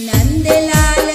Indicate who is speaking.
Speaker 1: Nandlal